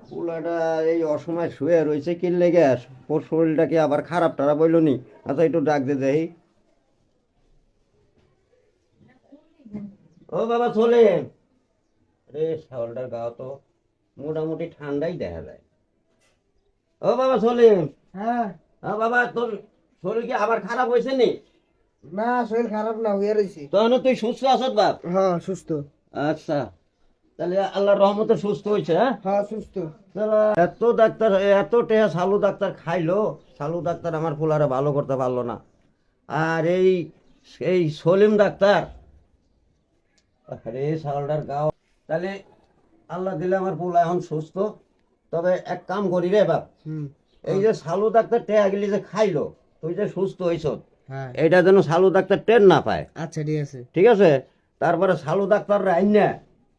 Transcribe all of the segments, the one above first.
পোলাটা এই অসময় শুয়ে রয়েছে কি লেগে? ওর শরীরটা কি আবার খারাপ টারা বইল নি? আচ্ছা একটু ডাক দে দেই ও বাবা চলে রে শাওলটার গা তো মোটামুটি ঠান্ডাই দেখা যায়। ও বাবা চলে হ্যাঁ। বাবা তোর শরীর কি আবার খারাপ হয়েছে নি? না শরীর খারাপ না হয়ে রয়েছে তখন তুই সুস্থ আছত বাপ? হ্যাঁ সুস্থ। আচ্ছা। তাহলে আল্লাহর রহমতে সুস্থ হয়েছে হ্যাঁ? হ্যাঁ সুস্থ। শালা এত ডাক্তার এত টেহা সালু ডাক্তার খাইলো সালু ডাক্তার আমার পোলারে ভালো করতে পারল না। আর এই এই সলিম ডাক্তার আরে সালটার গাও। তাহলে আল্লাহ দিলে আমার পোলা এখন সুস্থ। তবে এক কাম করি রে বাপ। হুম। এই যে সালু ডাক্তার টেহা গেলি যে খাইলো তুই যে সুস্থ হইছ হ্যাঁ। এইটা যেন সালু ডাক্তার টের না পায়। আচ্ছা ঠিক আছে। ঠিক আছে? তারপরে সালু ডাক্তার আইন না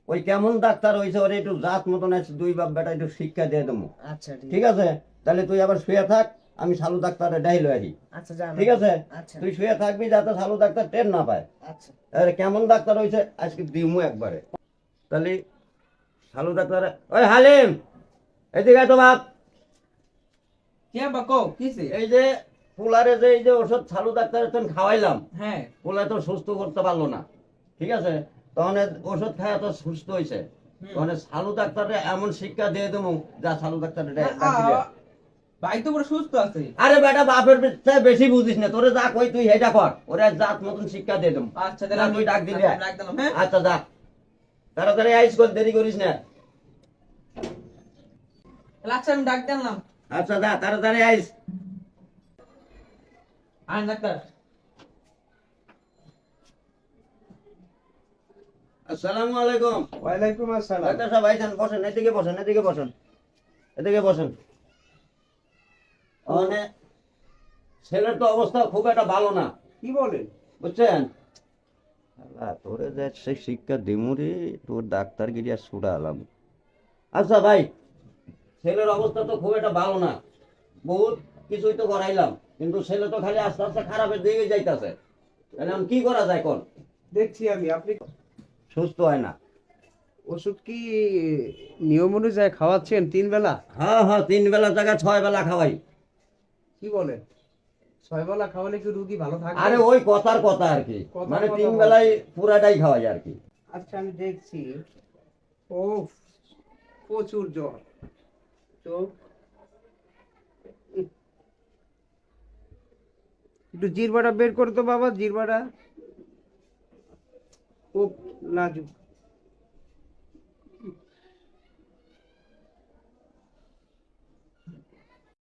ওই কেমন ডাক্তার হয়েছে ওরে একটু জাত মতন আছে দুই বাপ বেটা একটু শিক্ষা দিয়ে দেবো। আচ্ছা ঠিক। আছে? তাহলে তুই আবার শুয়ে থাক আমি সালু ডাক্তারে ডাইল আহি আচ্ছা ঠিক আছে? আচ্ছা। তুই শুয়ে থাকবি যাতে সালু ডাক্তার টের না পায়। আচ্ছা। আরে কেমন ডাক্তার হয়েছে আজকে দিমু একবারে। তাহলে সালু ডাক্তার ওই হালিম! এদিকে তো বাপ। কে বা কও কিসে এই যে পোলারে যে এই যে ওষুধ সালু ডাক্তারের তখন খাওয়াইলাম। হ্যাঁ। পোলা তো সুস্থ করতে পারল না। ঠিক আছে? তখন ওষুধ খায় তো সুস্থ হয়েছে তখন সালু ডাক্তারে এমন শিক্ষা দিয়ে দেবো যা সালু ডাক্তারে ভাই তো সুস্থ আছে। আরে বেটা বাপের বেশি বুঝিস না। তোরে যা কই তুই হেটা কর। ওরে জাত মতন শিক্ষা দিয়ে দেবো। আচ্ছা তুই ডাক দিলাম হ্যাঁ। আচ্ছা যা। তাড়াতাড়ি আইস কর দেরি করিস না। আচ্ছা আমি ডাক দিলাম। আচ্ছা যা তাড়াতাড়ি আইস। আর ডাক্তার। আসসালামু আলাইকুম। ওয়ালাইকুম আসসালাম। ডাক্তার সাহেব আইসেন বসেন এদিকে বসেন এদিকে বসেন এদিকে বসেন। মানে ছেলের তো অবস্থা খুব একটা ভালো না। কি বলেন? বুঝছেন? আল্লাহ, তোরে যে সেই শিক্ষা দিমুরি তোর ডাক্তার গিরিয়া ছুড়ালাম আচ্ছা ভাই ছেলের অবস্থা তো খুব একটা ভালো না। বহুত কিছুই তো করাইলাম। কিন্তু ছেলে তো খালি আস্তে আস্তে খারাপের দিকে যাইতাছে। তাহলে আমি কি করা যায় কোন? দেখছি আমি আপনি সুস্থ হয় না। ওষুধ কি নিয়ম অনুযায়ী খাওয়াচ্ছেন তিন বেলা? হ্যাঁ হ্যাঁ তিন বেলা জায়গায় ছয় বেলা খাওয়াই। কি বলেন? ছয় বেলা খাওয়ালে কি রুগী ভালো থাকবে? আরে ওই কথার কথা আর কি। মানে তিন বল। বেলায় পুরাটাই খাওয়াই আর কি। আচ্ছা আমি দেখছি। ও প্রচুর জ্বর। চোখ একটু জিরবাটা বের করতো বাবা জিরবাটা। ও নাজুক